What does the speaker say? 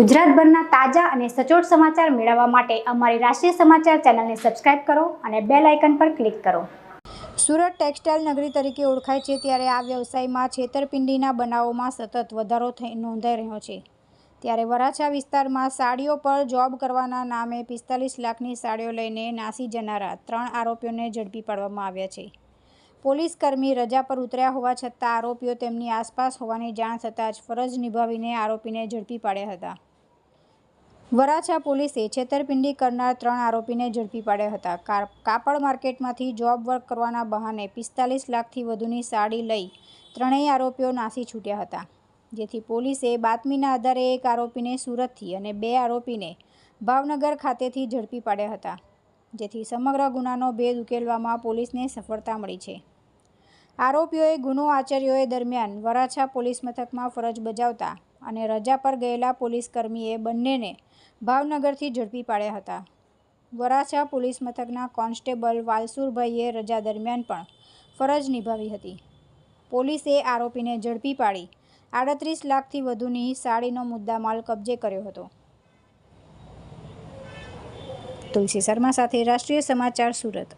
ગુજરાતભરના તાજા અને સચોટ સમાચાર મેળવવા માટે અમારી રાષ્ટ્રીય સમાચાર ચેનલને સબસ્ક્રાઇબ કરો અને બેલ આઇકન પર ક્લિક કરો. સુરત ટેક્સટાઇલ નગરી તરીકે ઓળખાય છે ત્યારે આ વ્યવસાયમાં છેતરપિંડીના બનાવોમાં સતત વધારો થઈ નોંધાઈ રહ્યો છે. ત્યારે વરાછા વિસ્તારમાં સાડીઓ પર જોબ કરવાના નામે પિસ્તાલીસ લાખની સાડીઓ લઈને નાસી જનારા ત્રણ આરોપીઓને ઝડપી પાડવામાં આવ્યા છે. પોલીસકર્મી રજા પર ઉતર્યા હોવા છતાં આરોપીઓ તેમની આસપાસ હોવાની જાણ થતાં જ ફરજ નિભાવીને આરોપીને ઝડપી પાડ્યા હતા. વરાછા પોલીસે છેતરપિંડી કરનાર ત્રણ આરોપીને ઝડપી પાડ્યા હતા. કાપડ માર્કેટમાંથી જોબ વર્ક કરવાના બહાને પિસ્તાલીસ લાખથી વધુની સાડી લઈ ત્રણેય આરોપીઓ નાસી છૂટ્યા હતા, જેથી પોલીસે બાતમીના આધારે એક આરોપીને સુરતથી અને બે આરોપીને ભાવનગર ખાતેથી ઝડપી પાડ્યા હતા, જેથી સમગ્ર ગુનાનો ભેદ ઉકેલવામાં પોલીસને સફળતા મળી છે. આરોપીઓએ ગુનો આચર્યોએ દરમિયાન વરાછા પોલીસ મથકમાં ફરજ બજાવતા અને રજા પર ગયેલા પોલીસકર્મીએ બંનેને ભાવનગરથી ઝડપી પાડ્યા હતા. વરાછા પોલીસ મથકના કોન્સ્ટેબલ વાલસુરભાઈએ રજા દરમિયાન પણ ફરજ નિભાવી હતી. પોલીસે આરોપીને ઝડપી પાડી આડત્રીસ લાખથી વધુની સાડીનો મુદ્દામાલ કબજે કર્યો હતો. તુલસી શર્મા સાથે રાષ્ટ્રીય સમાચાર સુરત.